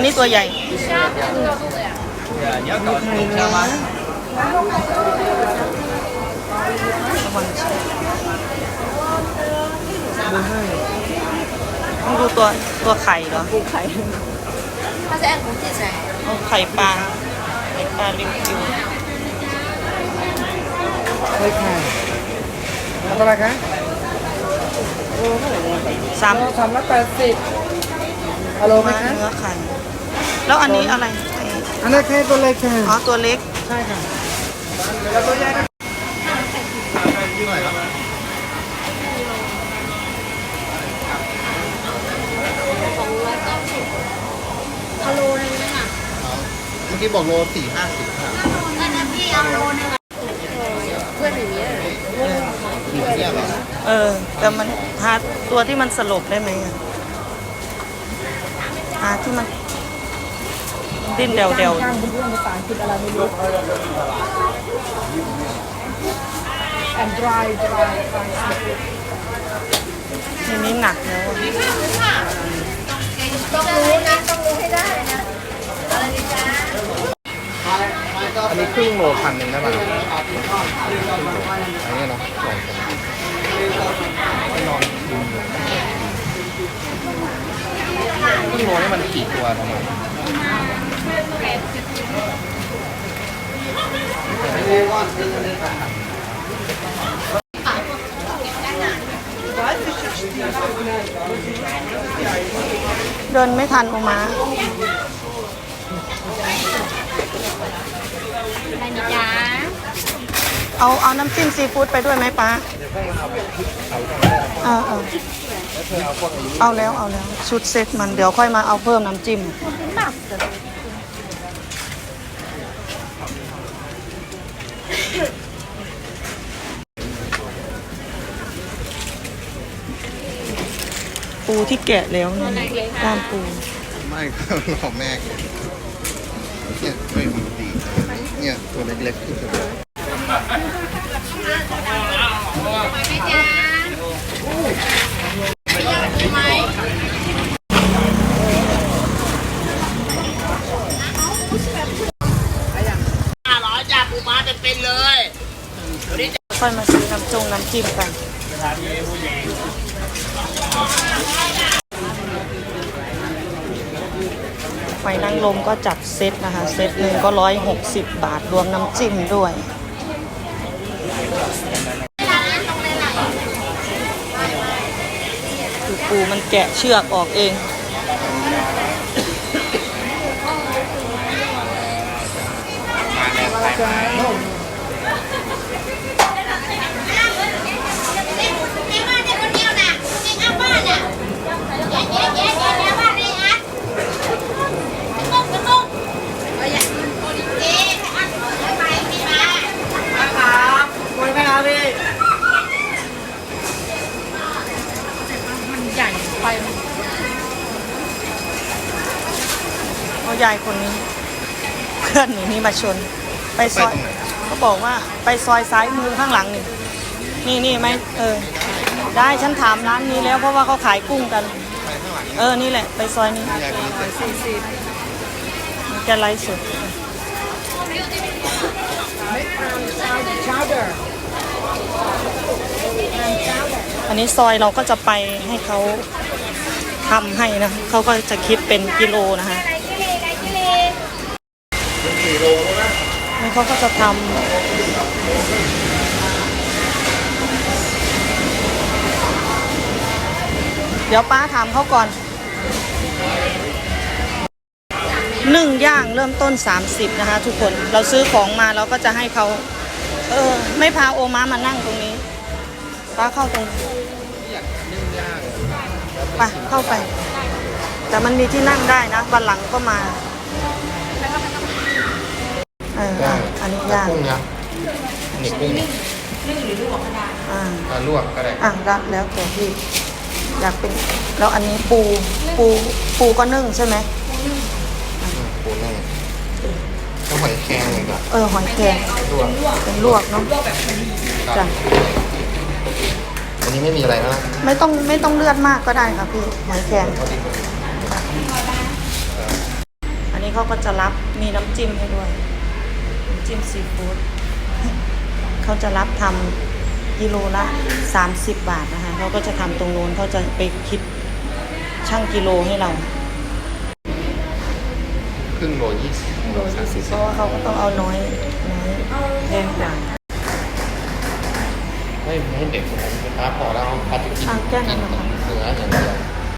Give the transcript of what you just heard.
นนี้ตัวใหญ่ 你要搞这种虾吗？ ระวังช้ดูให้ต้องดูตัวตัวไข่เหรอ ปูไข่ 它是按国际仔， เอาไข่ปลาไข่ปลาริวกิว 可以看。เอาเท่าไหร่คะ สาม สามร้อยแปดสิบฮัลโหลไหม มา คะ เนื้อไข่ แล้วอันนี้อะไรไอ้อันนั้นแค่ตัวเล็กค่ะอ๋อตัวเล็กใช่ค่ะแล้วตัวใหญ่นะเอาโลนึงนึงอะเมื่อกี้บอกโลสี่ห้าสิบค่ะอันนั้นพี่เอาโลนึงอะเพื่อนอย่างนี้อยู่เนี่ยเหรอเออ แต่มันหาตัวที่มันสลบได้ไหมอะหาที่มัน ดิ้นเดวเดวย่างเพื่อนภาษาอังกฤษอะไรไม่รู้ and dry dry dry seafood ทีนี้หนักแล้วอะต้องรู้นะต้องรู้ให้ได้นะอะไรดีจ้าอันนี้ครึ่งโลพันหนึ่งได้ป่ะอันนี้เนาะลองกันนอนดูครึ่งโลนี่มันกี่ตัวประมาณ เดินไม่ทันออกมาอะไรดีจ้าเอา เอาน้ำจิ้มซีฟู้ดไปด้วยไหมป้าเออเออ เอาแล้วเอาแล้ว ชุดเซ็ตมันเดี๋ยวค่อยมาเอาเพิ่มน้ำจิ้มปูที่แกะแล้วนะด้านปู ไม่ก็รอแม่ก่อนเนี่ยไม่มีดีเนี่ยตัวเล็กๆที่สุด เลยค่อยมาซื้อน้ำจงน้ำจิ้มกันไฟนางลมก็จัดเซตนะคะ เซตหนึ่งก็ร้อยหกสิบบาทรวมน้ำจิ้มด้วยคือปูมันแกะเชือกออกเอง มันใหญ่ไปมันเอายายคนนี้ เพื่อนหนูนี่มาชน ไปซอยเขาบอกว่าไปซอยซ้ายมือข้างหลังนี่นี่นี่ไหมเออ ได้ฉันถามร้านนี้แล้วเพราะว่าเขาขายกุ้งกัน เออนี่แหละ ไปซอยนี้จแกไลฟ์สด อันนี้ซอยเราก็จะไปให้เขาทำให้นะ เขาก็จะคิดเป็นกิโลนะคะเป็นสี่โลแล้ว นี่เขาก็จะทำ เดี๋ยวป้าถามเขาก่อนหนึ่งย่างเริ่มต้น 30 นะคะ ทุกคน เราซื้อของมาเราก็จะให้เขา เออ ไม่พาโอมามานั่งตรงนี้ ป้าเข้าตรงนี้ไปเข้าไป แต่มันมีที่นั่งได้นะวันหลังก็มา อออะอันนี้ย่างกุ้งยักษ์อันนี้กุ้งอ่าอ่าลวกก็ได้อะแล้วแล้วแต่พี่อยากเป็นแล้วอันนี้ปูปูปูก็นึ่งใช่ไหมปูนึ่งก็หอยแครงเลยก็เออหอยแครงลวกเป็นลวกเนาะจ้ะอันนี้ไม่มีอะไรนะไม่ต้องไม่ต้องเลือดมากก็ได้ค่ะพี่หอยแครงนี้เขาก็จะรับมีน้ำจิ้มให้ด้วยน้ำจิ้มซีฟู้ดเขาจะรับทำกิโลละ 30 บาทนะคะเขาก็จะทำตรงนู้นเขาจะไปคิดช่างกิโลให้เราครึ่งโลยี่สิบโลยี่สิบเพราะว่าเขาก็ต้องเอาน้อยน้อยแพงกว่าไม่ให้เด็กผมนะครับพอแล้วเขาจะกินเอาแค่นั้นเหรอคะเนื้ออย่างเดียว